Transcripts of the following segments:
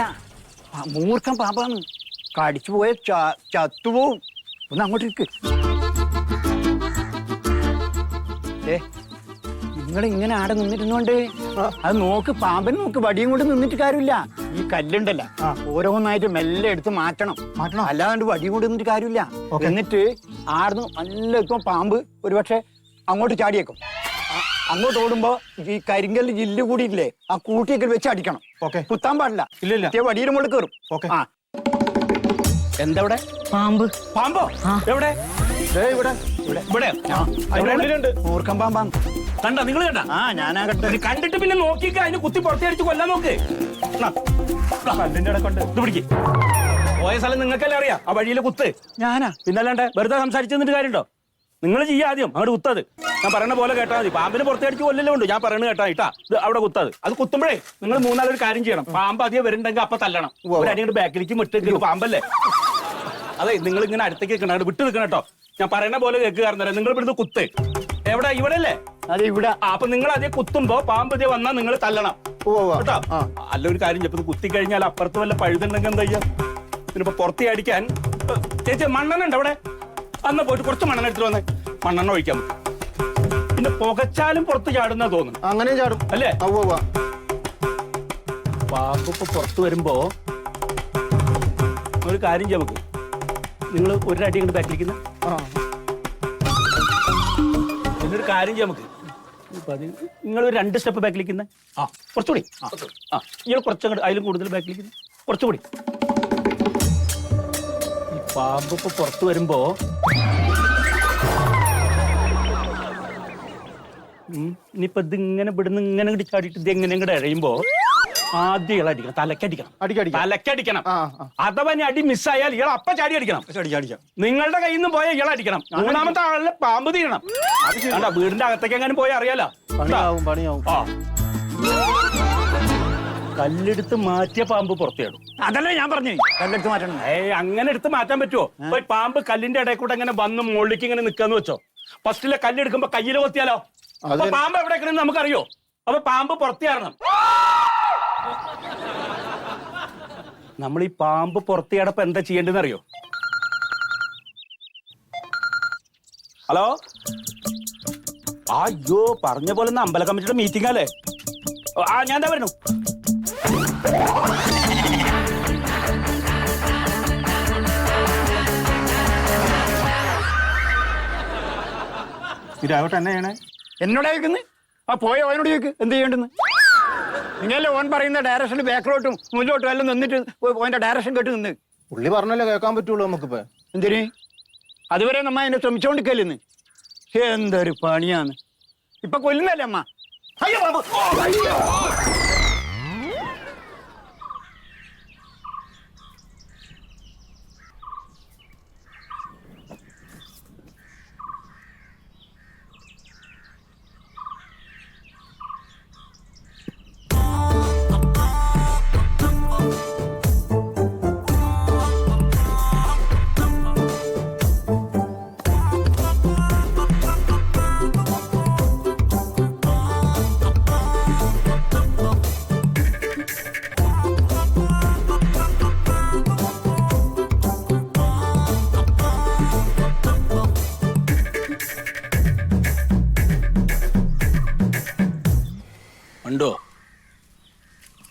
ആ, മൂർഖൻ പാമ്പാണ് കടിച്ചു പോയ ചത്തുപോവും ഒന്ന് അങ്ങോട്ട് ഇരിക്ക്. ഏ നിങ്ങൾ ഇങ്ങനെ ആടെ നിന്നിരുന്നോണ്ട് അത് നോക്ക് പാമ്പൻ നോക്ക് വടിയും കൊണ്ട് നിന്നിട്ട് കാര്യമില്ല. ഈ കല്ലുണ്ടല്ല. ഓരോന്നായിട്ട് മെല്ലെ എടുത്ത് മാറ്റണം. മാറ്റണം? അല്ലാണ്ട് വടിയും കൊണ്ട് നിന്നിട്ട് കാര്യമില്ല. എന്നിട്ട് ആടുന്ന് നല്ല ഇപ്പം പാമ്പ് ഒരുപക്ഷെ അങ്ങോട്ട് ചാടിയേക്കും. അങ്ങോട്ട് ഓടുമ്പോ ഈ കരിങ്കല്ല് ജില്ല് കൂടിയില്ലേ ആ കൂട്ടിയൊക്കെ വെച്ച് അടിക്കണം. ഓക്കേ. കുത്താൻ പാടില്ല. ഇല്ലില്ല വടിയുടെ മുകളിൽ കയറും ഓക്കേ. ആ. എന്തവിടെ? പാമ്പ്. പാമ്പോ? എവിടെ? ദേ ഇവിടെ. ഇവിടെ. മൂർഖൻ പാമ്പാണ് കണ്ട? നിങ്ങൾ കണ്ട? ആ ഞാനാകട്ടെ കണ്ടിട്ട് പിന്നെ നോക്കിക്ക അതിന് കുത്തി പുറത്തടിച്ച് കൊല്ലാൻ നോക്ക്. കല്ലിന്റെ ഇട ഇത് പിടിക്ക്. പോയ സ്ഥലം നിങ്ങൾക്കല്ലേ അറിയാം. ആ വഴിയിലെ കുത്ത്. ഞാനാ. പിന്നല്ലാണ്ട് വെറുതെ സംസാരിച്ചു നിന്നിട്ട് കാര്യമുണ്ടോ? നിങ്ങൾ ചെയ്യാ ആദ്യം അങ്ങോട്ട് കുത്തത് ഞാൻ പറയുന്ന പോലെ കേട്ടാൽ മതി. പാമ്പിന് പുറത്തേക്ക് കൊല്ലല്ലോ ഉണ്ട് ഞാൻ പറയുന്നത് കേട്ടാ ഇട്ടാ ഇത് അവിടെ കുത്തത് അത്. കുത്തുമ്പോഴേ നിങ്ങൾ മൂന്നാലൊരു കാര്യം ചെയ്യണം. പാമ്പ് അധികം വരുന്നുണ്ടെങ്കിൽ അപ്പൊ തല്ലണം. അടിയുടെ ബാക്കിലേക്ക് വിട്ട് പാമ്പല്ലേ? അതെ നിങ്ങൾ ഇങ്ങനെ അടുത്തേക്ക് നിൽക്കണം വിട്ടു വിട്ട് നിൽക്കണം കേട്ടോ. ഞാൻ പറയുന്ന പോലെ കേൾക്കുക നിങ്ങൾ ഇവിടുന്ന് കുത്ത്. എവിടെ? ഇവിടെ അല്ലേ അതെ ഇവിടെ. അപ്പൊ നിങ്ങൾ അതേ കുത്തുമ്പോ പാമ്പ് ഇതേ വന്നാൽ നിങ്ങൾ തല്ലണം. കേട്ടോ. അല്ല ഒരു കാര്യം ചെപ്പത് കുത്തി കഴിഞ്ഞാൽ അപ്പുറത്ത് വല്ല പഴുതുണ്ടെങ്കിൽ എന്താ ചെയ്യാ? ഇതിനിപ്പോ പുറത്തേ അടിക്കാൻ ചേച്ചി മണ്ണെണ്ണ ഉണ്ട് അവിടെ? അന്ന് പോയിട്ട് കുറച്ച് മണ്ണെണ്ണ എടുത്തിട്ട് വന്നേ. മണ്ണെണ്ണ ഒഴിക്കാം. പിന്നെ പുകച്ചാലും പുറത്ത് ചാടുന്ന തോന്നും അങ്ങനെ ചാടും. അല്ലേ. ഇപ്പൊ പുറത്ത് വരുമ്പോ ഒരു കാര്യം ചെയ്യാം നമുക്ക്. നിങ്ങൾ ഒരു അടി ഇങ്ങോട്ട് ബാക്കിലിരിക്കുന്ന. എന്നൊരു കാര്യം ചെയ്യാം നമുക്ക്. നിങ്ങൾ ഒരു രണ്ട് സ്റ്റെപ്പ് ബാക്കിലിരിക്കുന്ന ആ. കുറച്ചുകൂടി. ആ. ഇയാൾ കുറച്ചങ്ങോട്ട് അതിലും കൂടുതൽ ബാക്കിലിരിക്കുന്ന കുറച്ചുകൂടി. ഈ പാമ്പ് ഇപ്പൊ പുറത്ത് വരുമ്പോ ഇനിയിപ്പോ ഇത് ഇങ്ങനെ ഇവിടുന്ന് ഇങ്ങനെ ഇങ്ങോട്ട് ചാടിയിട്ട് ഇത് എങ്ങനെ ഇങ്ങോട്ട് എഴയുമ്പോ ആദ്യം ഇയാൾ അടിക്കണം തലക്കടിക്കണം അടിക്കടിക്കാം. തലക്കടിക്കണം ആ, ആ. അഥവാ ഇനി അടി മിസ്സായാൽ ഇയാൾ അപ്പ ചാടി അടിക്കണം. നിങ്ങളുടെ കയ്യിൽ നിന്ന് പോയാൽ ഇയാൾ അടിക്കണം. മൂന്നാമത്തെ ആളിലെ പാമ്പ് തീരണം. കണ്ടോ വീടിന്റെ അകത്തേക്ക് എങ്ങനെ പോയാൽ അറിയാലോ. കണ്ടാ? പണിയാവും പണിയാവും. ആ. കല്ലെടുത്ത് മാറ്റിയ പാമ്പ് പുറത്തേടും അതല്ലേ ഞാൻ പറഞ്ഞു. കല്ലെടുത്ത് മാറ്റണം. ഏയ് അങ്ങനെ എടുത്ത് മാറ്റാൻ പറ്റുമോ ഇപ്പൊ ഈ പാമ്പ് കല്ലിന്റെ ഇടയിൽ കൂടെ ഇങ്ങനെ വന്ന് മുകളിലേക്ക് ഇങ്ങനെ നിക്കാന്ന് വെച്ചോ. ഫസ്റ്റിലെ കല്ലെടുക്കുമ്പോ കയ്യിൽ കൊത്തിയാലോ? അപ്പൊ പാമ്പ് എവിടെ കിടന്ന് നമുക്കറിയോ? അപ്പൊ പാമ്പ് പുറത്തിയാറണം നമ്മൾ ഈ പാമ്പ് പുറത്തിയാടപ്പോ എന്താ ചെയ്യേണ്ടതെന്ന് അറിയോ? ഹലോ? അയ്യോ പറഞ്ഞ പോലെ ഒന്ന് അമ്പല കമ്മിറ്റിയുടെ മീറ്റിംഗ് അല്ലേ? ആ ഞാൻ എന്താ വരുന്നു? ഇതാവട്ടെ എന്നെ ചെയ്യണേ എന്നോട് കേൾക്കുന്നത് ആ പോയ? ഓനോട് ചോദിക്ക്. എന്ത് ചെയ്യേണ്ടെന്ന്? നിങ്ങളല്ലേ ഓൻ പറയുന്ന ഡയറക്ഷനിൽ ബാക്കിലോട്ടും മുന്നോട്ടും എല്ലാം നിന്നിട്ട് ഓന്റെ ഡയറക്ഷൻ കേട്ട് നിന്ന്. പുള്ളി പറഞ്ഞല്ലോ കേൾക്കാൻ പറ്റുള്ളൂ നമുക്കിപ്പോ. എന്തിന്? അതുവരെ നമ്മ അതിനെ ശ്രമിച്ചോണ്ടിരിക്കല്ലെന്ന് എന്തൊരു പണിയാന്ന് ഇപ്പൊ കൊല്ലുന്നല്ലേ അമ്മ? അയ്യോ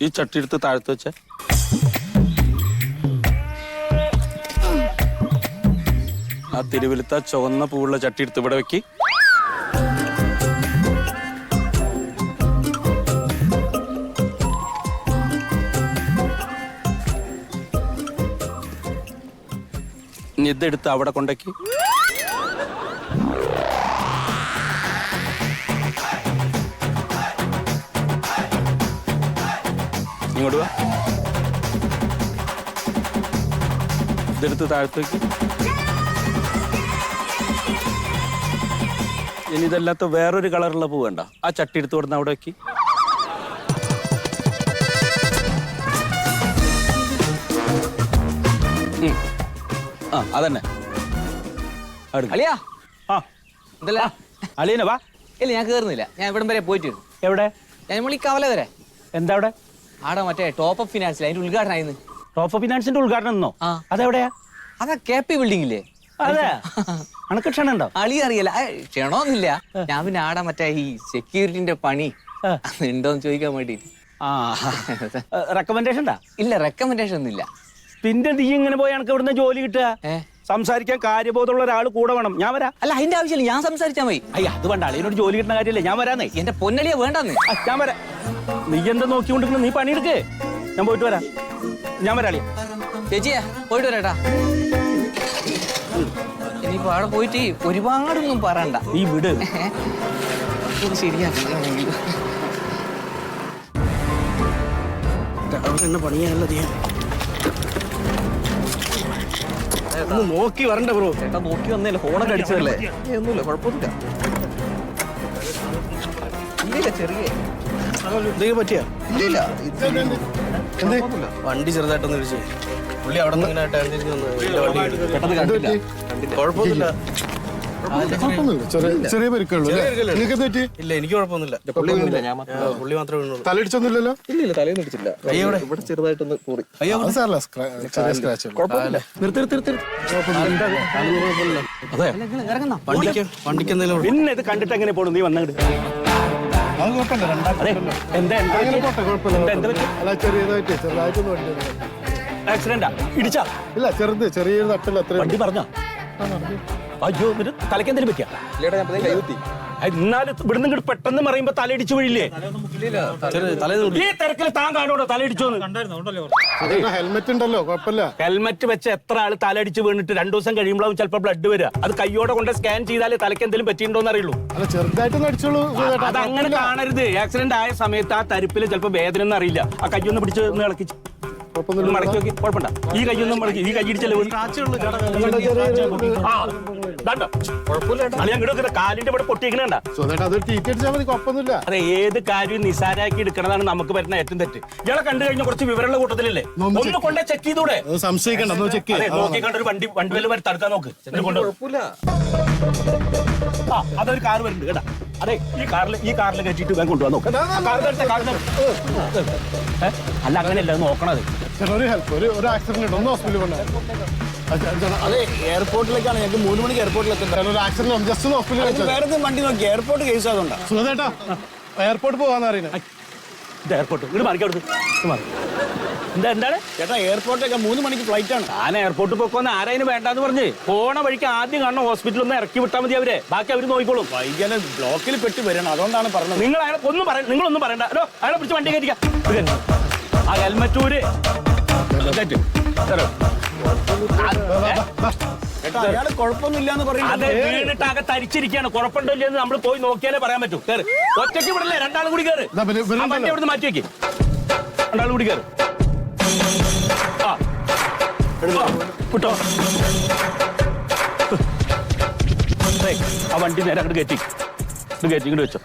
ഈ ചട്ടി എടുത്ത് താഴത്ത് വെച്ചേ. ആ തിരുവലുത്ത ചുവന്ന പൂവുള്ള ചട്ടി എടുത്ത് ഇവിടെ വെക്കി. ഇതെടുത്ത് അവിടെ കൊണ്ടേക്ക്. ഇങ്ങോട്ട് വാ. ഇതെടുത്ത് താഴത്തേക്ക്. ഇനി ഇതല്ലാത്ത വേറൊരു കളറുള്ള പൂ വേണ്ട. ആ ചട്ടി എടുത്ത് കൊടുന്ന് അവിടെ വെക്കി. ആ അതന്നെ. അളിയാ. അളിയനെ വാ. ഇല്ല ഞാൻ കേറുന്നില്ല. ഞാൻ ഇവിടം വരെ പോയിട്ട്. എവിടെ? ഞാൻ നമ്മൾ ഈ കവല വരെ. എന്താ അവിടെ? ആടാ മറ്റേ ടോപ്പ് അപ്പ് ഫിനാൻസിൽ അതിന്റെ ഉദ്ഘാടനം ആയിരുന്നു. ടോപ്പ് ഫിനാൻസിന്റെ ഉദ്ഘാടനം എന്നോ? ആ. അതെവിടെയാ? അതാ കെ പി ബിൽഡിംഗ് ഇല്ലേ അതെ. അണക്ക് ക്ഷണുണ്ടോ അളി അറിയില്ല. ക്ഷണോന്നില്ല ക്ഷണമൊന്നുമില്ല. ഞാൻ പിന്നെ ആടാ മറ്റേ ഈ സെക്യൂരിറ്റിന്റെ പണി. ആ. ഉണ്ടോന്ന് ചോദിക്കാൻ വേണ്ടിട്ട്. ആ. റെക്കമെൻഡേഷൻ ഉണ്ടാ ഇല്ല റെക്കമെൻഡേഷൻ ഒന്നുമില്ല. പിന്നെ നീ ഇങ്ങനെ പോയി അണക്ക് ഇവിടുന്ന് ജോലി കിട്ടുക? ഏ. സംസാരിക്കാൻ കാര്യബോധമുള്ള ഒരാൾ കൂടെ വേണം. ഞാൻ വരാം. അല്ല അതിന്റെ ആവശ്യമില്ല. ഞാൻ സംസാരിച്ചാ മതി. അയ്യ അത് വേണ്ട. അളിയനോട് ജോലി കിട്ടുന്ന കാര്യമല്ലേ? ഞാൻ വരാന്നേ. എന്റെ പൊന്നലിയെ വേണ്ടെന്ന്. ആ, ഞാൻ വരാം. നീ എന്താ നോക്കിക്കൊണ്ടിരിക്കുന്നത് നീ പണിയെടുക്കേ. ഞാൻ പോയിട്ട് വരാം. ഞാൻ വരാളിയാ ചേച്ചിയാ പോയിട്ട് വരാട്ടാ ഇനിയിപ്പോ അവിടെ പോയിട്ട് ഒരുപാടൊന്നും പറയണ്ട. നീ വിട്. ഇത് ശരിയാണെങ്കിൽ എന്നെ പണിയാണല്ലോ നീ? ഒന്ന് നോക്കി വരണ്ട ബ്രോ. ചേട്ടാ നോക്കി വന്നല്ലേ ഫോണൊക്കെ അടിച്ചതല്ലേ? ഒന്നുമില്ല കുഴപ്പമൊന്നുമില്ല. ചെറിയ. എന്തെങ്കിലും പറ്റിയാ? ഇല്ല വണ്ടി ചെറുതായിട്ടൊന്ന് ഇടിച്ചു. പുള്ളി അവിടെ നിന്ന് ഇങ്ങനെ വന്നു കുഴപ്പമൊന്നുമില്ല. ചെറിയ പരിക്കുള്ളൂ നിങ്ങൾക്ക് ഇല്ല എനിക്ക് കുഴപ്പമൊന്നുമില്ല. പുള്ളി മാത്രമേ തലയിടിച്ചൊന്നുമില്ലല്ലോ ഇല്ല തലയിൽ ഇടിച്ചില്ല അയ്യോ ഇവിടെ ചെറുതായിട്ടൊന്ന് കൂറി. അയ്യോ അത് സാറല്ല ചെറിയ സ്ക്രാച്ച് അതെ. വണ്ടിക്ക് വണ്ടിക്ക് എന്തെങ്കിലും പിന്നെ ഇത് കണ്ടിട്ട് എങ്ങനെ പോണു? നീ വന്നിട്ട് ആക്സിഡന്റാ ഇടിച്ചാ? ഇല്ല ചെറുത് ചെറിയൊരു തട്ടല്ല അത്രയും വണ്ടി പറഞ്ഞോ? അയ്യോ എന്നിട്ട് തലയ്ക്ക് കൈ പറ്റിയാ? എന്നാലും ഇവിടുന്ന് ഇങ്ങോട്ട് പെട്ടെന്ന് മറിയുമ്പോ തലയിടിച്ചു വീഴില്ലേ? ഈ തിരക്കിൽ താൻ കാണോടോ തലയിടിച്ചോന്ന്? ഹെൽമെറ്റ് ഉണ്ടല്ലോ കുഴപ്പമില്ല. ഹെൽമെറ്റ് വെച്ച് എത്ര ആൾ തലയിടിച്ച് വീണിട്ട് രണ്ടു ദിവസം കഴിയുമ്പോഴും ചിലപ്പോൾ ബ്ലഡ് വരിക. അത് കൈയോടെ കൊണ്ട് സ്കാൻ ചെയ്താലേ തലയ്ക്ക് എന്തെങ്കിലും അറിയുള്ളൂ. ചെറുതായിട്ടൊന്ന് അടിച്ചോളൂ സുഖമായിട്ട്. അത് അങ്ങനെ കാണരുത്. ആക്സിഡന്റ് ആയ സമയത്ത് ആ തരിപ്പിൽ ചിലപ്പോൾ വേദന ഒന്നും അറിയില്ല. ആ കൈയൊന്ന് പിടിച്ച് ഒന്ന് ഇളക്കി. ഒന്ന് മടക്കി നോക്കി. കുഴപ്പമില്ല. ഈ കൈയൊന്നും മടക്കി. ഈ കൈ ഇടിച്ചല്ലേ കാലിന്റെ ഇവിടെ അത് ഏത് കാര്യവും നിസാരാക്കി എടുക്കണതാണ് നമുക്ക് വരുന്ന ഏറ്റവും തെറ്റ്. ഇയാളെ കണ്ടു കഴിഞ്ഞ കുറച്ച് വിവരമുള്ള കൂട്ടത്തിലല്ലേ? ഒന്ന് കൊണ്ട ചെക്ക് ചെയ്തൂടെ? അത് സംശയിക്കണ്ട ഒന്ന് ചെക്ക് അതെ നോക്കി കണ്ടൊരു വണ്ടി വണ്ടി വല്ല വരെ തടുക്കാൻ നോക്ക്. എന്നിട്ട് കൊണ്ടുപോ. ആ അതൊരു കാർ വരുന്നുണ്ട് കേട്ടാ. അതെ ഈ കാറിൽ ഈ കാറിൽ കയറ്റിട്ട് കാറ് തരട്ടെ. അല്ല അങ്ങനെയല്ല അത് നോക്കണത്. ഒരു ഹെൽപ്പ് ഒരു ഒരു ആക്സിഡന്റ് ഒന്ന് ഹോസ്പിറ്റലിൽ കൊണ്ടുപോകാം അതെ എയർപോർട്ടിലേക്കാണ് ഞങ്ങൾക്ക് മൂന്ന് മണിക്ക് എയർപോർട്ടിൽ ചേട്ടാ ഒരു ആക്സിഡന്റ് ഉണ്ട്. ജസ്റ്റ് ഒന്ന് ഹോസ്പിറ്റലിൽ വേറെ വണ്ടി നോക്കി. എയർപോർട്ട് കേസ് അതുകൊണ്ടാണ് സുഖേട്ടാ എയർപോർട്ട് പോകാന്ന് അറിയുന്നത് ഇത് എയർപോർട്ട് ഇങ്ങോട്ട് മാറിക്കാം. ഇങ്ങട് മാറി. എന്താ എന്താണ്? ചേട്ടാ എയർപോർട്ടിലേക്ക് മൂന്ന് മണിക്ക് ഫ്ലൈറ്റ് ആണ്. ഞാൻ എയർപോർട്ടിൽ പോക്കോന്ന് ആരായന് വേണ്ടാന്ന് പറഞ്ഞ്. പോണ വഴിക്ക് ആദ്യം കാണണം ഹോസ്പിറ്റലിൽ ഒന്ന് ഇറക്കി വിട്ടാൽ മതി അവരെ. ബാക്കി അവർ നോക്കിക്കോളും. വൈകാതെ ബ്ലോക്കിൽ പെട്ട് വരണം. അതുകൊണ്ടാണ് പറഞ്ഞത്. നിങ്ങൾ അയാളെ ഒന്നും പറയണ്ട നിങ്ങളൊന്നും പറയണ്ട. ഹലോ അയാളെ പിടിച്ച് വണ്ടി കയറ്റിക്കാം. ആ ഹെൽമറ്റൂര് ഇതായിട്ട്. തരോ. അയാൾ കുഴപ്പമൊന്നുമില്ല എന്ന് അത് പറയുന്നത് വീണിട്ട് ആകെ തരിച്ചിരിക്കുകയാണ്. കുഴപ്പമുണ്ടോ ഇല്ലെന്ന് നമ്മൾ പോയി നോക്കിയാലേ പറയാൻ പറ്റൂ. കേറ്. ഒറ്റയ്ക്ക് വിടല്ലേ? രണ്ടാളും കൂടി കയറ് ഇതാ പിന്നെ ഇവരുണ്ടല്ലോ. വണ്ടി അവിടുന്ന് മാറ്റി വെക്ക്. രണ്ടാളും കൂടി കയറ് ആ. ആ, വിട്ടോ. ഏയ്, ആ വണ്ടി നേരെ അങ്ങോട്ട് കയറ്റി. ഇത് കയറ്റി ഇങ്ങോട്ട് വെച്ചോ.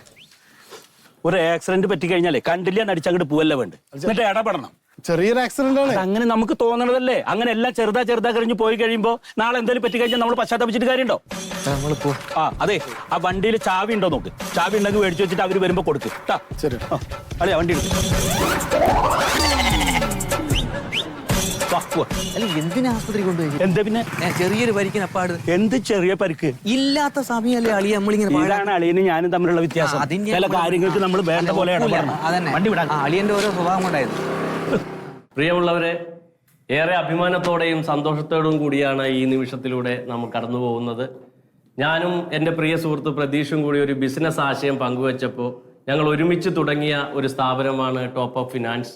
ഒരു ആക്സിഡന്റ് പറ്റിക്കഴിഞ്ഞാലേ കഴിഞ്ഞാലേ കണ്ടില്ലാണ്ട് അടിച്ചങ്ങോട്ട് പോവല്ലേ വേണ്ട? എന്നിട്ട് ഇടപെടണം. ചെറിയൊരു ആക്സിഡന്റ് ആണ്. അങ്ങനെ നമുക്ക് തോന്നണതല്ലേ? അങ്ങനെ എല്ലാം ചെറുതാ ചെറുതാ കഴിഞ്ഞ് പോയി കഴിയുമ്പോ നാളെ എന്തെങ്കിലും പറ്റി കഴിഞ്ഞാൽ നമ്മൾ പശ്ചാത്തപിച്ചിട്ട് കാര്യമുണ്ടോ? നമ്മളിപ്പോ ആ അതെ. ആ വണ്ടിയിൽ ചാവി ഉണ്ടോ നോക്ക്. ചാവി ഉണ്ടെങ്കിൽ മേടിച്ചു വെച്ചിട്ട് അവർ വരുമ്പോ കൊടുക്ക്. ട്ടാ. ശരി. ആ, അളിയാ വണ്ടി എടുക്ക്. വാ, പോവാ. അല്ല എന്തിനാ ആസ്പത്രി കൊണ്ടുപോയി? എന്താ പിന്നെ? ഞാൻ ചെറിയൊരു പരിക്കിന് അപ്പാട്. എന്ത് ചെറിയ പരിക്ക്? ഇല്ലാത്ത സമയമല്ലേ നമ്മളിങ്ങനെ പാഴാ- ഇതാണ് അളിയനും ഞാനും തമ്മിലുള്ള വ്യത്യാസം. അതിന്റെ ചില കാര്യങ്ങൾക്ക് നമ്മൾ വേണ്ട അല്ല, പോലെ ഒട്ടുമില്ല. ഇടപെടണം. അതന്നെ. വണ്ടി വിടാൻ ആ, അളിയന്റെ ഓരോ സ്വഭാവം കൊണ്ടായിരുന്നു. പ്രിയമുള്ളവരെ ഏറെ അഭിമാനത്തോടെയും സന്തോഷത്തോടും കൂടിയാണ് ഈ നിമിഷത്തിലൂടെ നമ്മൾ കടന്നു പോകുന്നത്. ഞാനും എന്റെ പ്രിയ സുഹൃത്ത് പ്രതീഷും കൂടി ഒരു ബിസിനസ് ആശയം പങ്കുവച്ചപ്പോൾ ഞങ്ങൾ ഒരുമിച്ച് തുടങ്ങിയ ഒരു സ്ഥാപനമാണ് ടോപ്പ് ഓഫ് ഫിനാൻസ്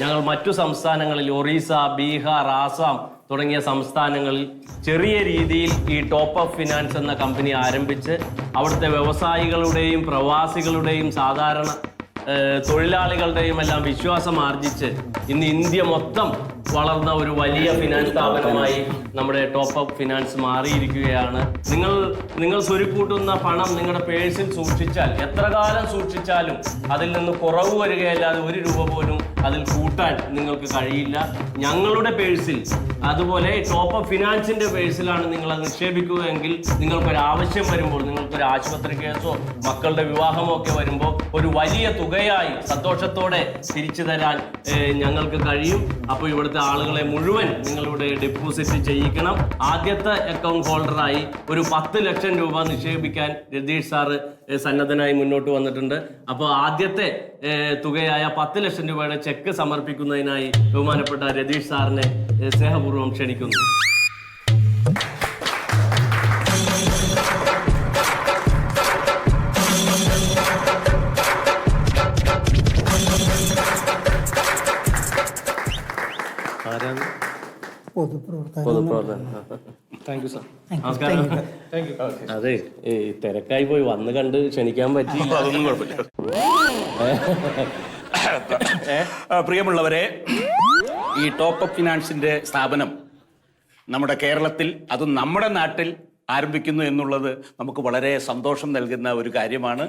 ഞങ്ങൾ മറ്റു സംസ്ഥാനങ്ങളിൽ ഒറീസ ബീഹാർ ആസാം തുടങ്ങിയ സംസ്ഥാനങ്ങളിൽ ചെറിയ രീതിയിൽ ഈ ടോപ്പ് ഓഫ് ഫിനാൻസ് എന്ന കമ്പനി ആരംഭിച്ച് അവിടുത്തെ വ്യവസായികളുടെയും പ്രവാസികളുടെയും സാധാരണ തൊഴിലാളികളുടെയും എല്ലാം വിശ്വാസം ആർജിച്ച് ഇന്ന് ഇന്ത്യ മൊത്തം വളർന്ന ഒരു വലിയ ഫിനാൻസ് സ്ഥാപനമായി നമ്മുടെ ടോപ്പ് അപ്പ് ഫിനാൻസ് മാറിയിരിക്കുകയാണ്. നിങ്ങൾ നിങ്ങൾ സ്വരുക്കൂട്ടുന്ന പണം നിങ്ങളുടെ പേഴ്സിൽ സൂക്ഷിച്ചാൽ എത്ര കാലം സൂക്ഷിച്ചാലും അതിൽ നിന്ന് കുറവ് വരികയല്ലാതെ ഒരു രൂപ പോലും അതിൽ കൂട്ടാൻ നിങ്ങൾക്ക് കഴിയില്ല. ഞങ്ങളുടെ പേഴ്സിൽ അതുപോലെ ടോപ്പ് അപ്പ് ഫിനാൻസിന്റെ പേഴ്സിലാണ് നിങ്ങൾ അത് നിക്ഷേപിക്കുകയെങ്കിൽ നിങ്ങൾക്കൊരു ആവശ്യം വരുമ്പോൾ നിങ്ങൾക്കൊരു ആശുപത്രി കേസോ മക്കളുടെ വിവാഹമോ ഒക്കെ വരുമ്പോൾ ഒരു വലിയ തുകയായി സന്തോഷത്തോടെ തിരിച്ചു തരാൻ ഞങ്ങൾക്ക് കഴിയും. അപ്പോൾ ഇവിടുത്തെ ആളുകളെ മുഴുവൻ നിങ്ങളിവിടെ ഡെപ്പോസിറ്റ് ചെയ്യിക്കണം. ആദ്യത്തെ അക്കൗണ്ട് ഹോൾഡറായി ഒരു പത്ത് ലക്ഷം രൂപ നിക്ഷേപിക്കാൻ രതീഷ് സാറ് സന്നദ്ധനായി മുന്നോട്ട് വന്നിട്ടുണ്ട്. അപ്പോൾ ആദ്യത്തെ തുകയായ പത്ത് ലക്ഷം രൂപയുടെ ചെക്ക് സമർപ്പിക്കുന്നതിനായി ബഹുമാനപ്പെട്ട രതീഷ് സാറിനെ സ്നേഹപൂർവം ക്ഷണിക്കുന്നു. അതെ തിരക്കായി പോയി. വന്ന് കണ്ട് ക്ഷണിക്കാൻ പറ്റി. അതൊന്നും കുഴപ്പമില്ല. ആ, പ്രിയമുള്ളവരെ ഈ ടോപ്പ് അപ്പ് ഫിനാൻസിന്റെ സ്ഥാപനം നമ്മുടെ കേരളത്തിൽ അത് നമ്മുടെ നാട്ടിൽ ആരംഭിക്കുന്നു എന്നുള്ളത് നമുക്ക് വളരെ സന്തോഷം നൽകുന്ന ഒരു കാര്യമാണ്.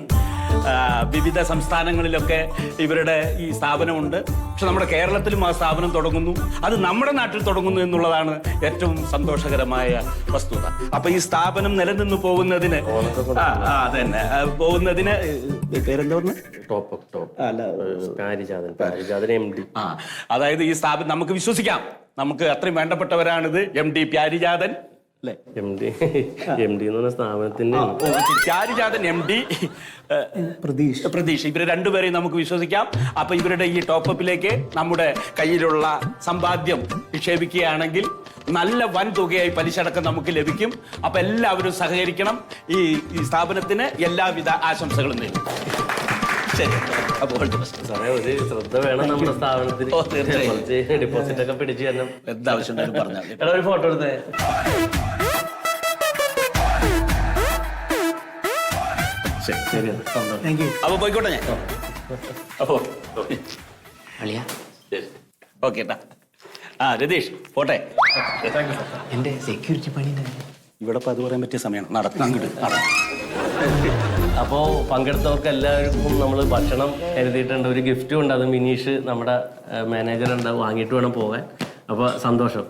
വിവിധ സംസ്ഥാനങ്ങളിലൊക്കെ ഇവരുടെ ഈ സ്ഥാപനമുണ്ട്. പക്ഷെ നമ്മുടെ കേരളത്തിലും ആ സ്ഥാപനം തുടങ്ങുന്നു. അത് നമ്മുടെ നാട്ടിൽ തുടങ്ങുന്നു എന്നുള്ളതാണ് ഏറ്റവും സന്തോഷകരമായ വസ്തുത. അപ്പൊ ഈ സ്ഥാപനം നിലനിന്ന് പോകുന്നതിന് അതന്നെ. പോകുന്നതിന് പേരെന്താ ടോപ്പ് ടോപ്പ് അതായത് ഈ സ്ഥാപനം നമുക്ക് വിശ്വസിക്കാം. നമുക്ക് അത്രയും വേണ്ടപ്പെട്ടവരാണിത്. M D Pyarijathan. M D M D എന്ന് പറഞ്ഞ സ്ഥാപനത്തിന്റെ പ്യാരിജാതൻ എം ഡി പ്രതീഷ്. പ്രതീഷ്. ഇവരെ രണ്ടുപേരെയും നമുക്ക് വിശ്വസിക്കാം. അപ്പൊ ഇവരുടെ ഈ ടോപ്പപ്പിലേക്ക് നമ്മുടെ കയ്യിലുള്ള സമ്പാദ്യം നിക്ഷേപിക്കുകയാണെങ്കിൽ നല്ല വൻ തുകയായി പലിശ അടക്കം നമുക്ക് ലഭിക്കും. അപ്പൊ എല്ലാവരും സഹകരിക്കണം. ഈ ഈ സ്ഥാപനത്തിന് എല്ലാവിധ ആശംസകളും നേരും ശരി. അപ്പോൾ. സാറേ ഒരു ശ്രദ്ധ വേണം നമ്മുടെ സ്ഥാപനത്തിൽ. ഡിപ്പോസിറ്റ് ഒക്കെ പിടിച്ചു തന്നെ എന്താവശ്യം പറഞ്ഞാൽ. ഒരു ഫോട്ടോ എടുത്തേ. ശരി. ശരി. അപ്പൊ പോയിക്കോട്ടെ ഞാൻ. അപ്പോ അളിയ. ശരി. ഓക്കെ ഏട്ടാ ആ രതീഷ് പോട്ടെ. എന്റെ സെക്യൂരിറ്റി പണി. ഇവിടെ അത് പറയാൻ പറ്റിയ സമയമാണ്. നടക്കണം അങ്ങോട്ട് അപ്പോൾ പങ്കെടുത്തവർക്ക് എല്ലാവർക്കും നമ്മൾ ഭക്ഷണം എഴുതിയിട്ടുണ്ട്. ഒരു ഗിഫ്റ്റും ഉണ്ട്. അത് മിനീഷ് നമ്മുടെ മാനേജർ ഉണ്ട് വാങ്ങിയിട്ട് വേണം പോകാൻ അപ്പോൾ സന്തോഷം.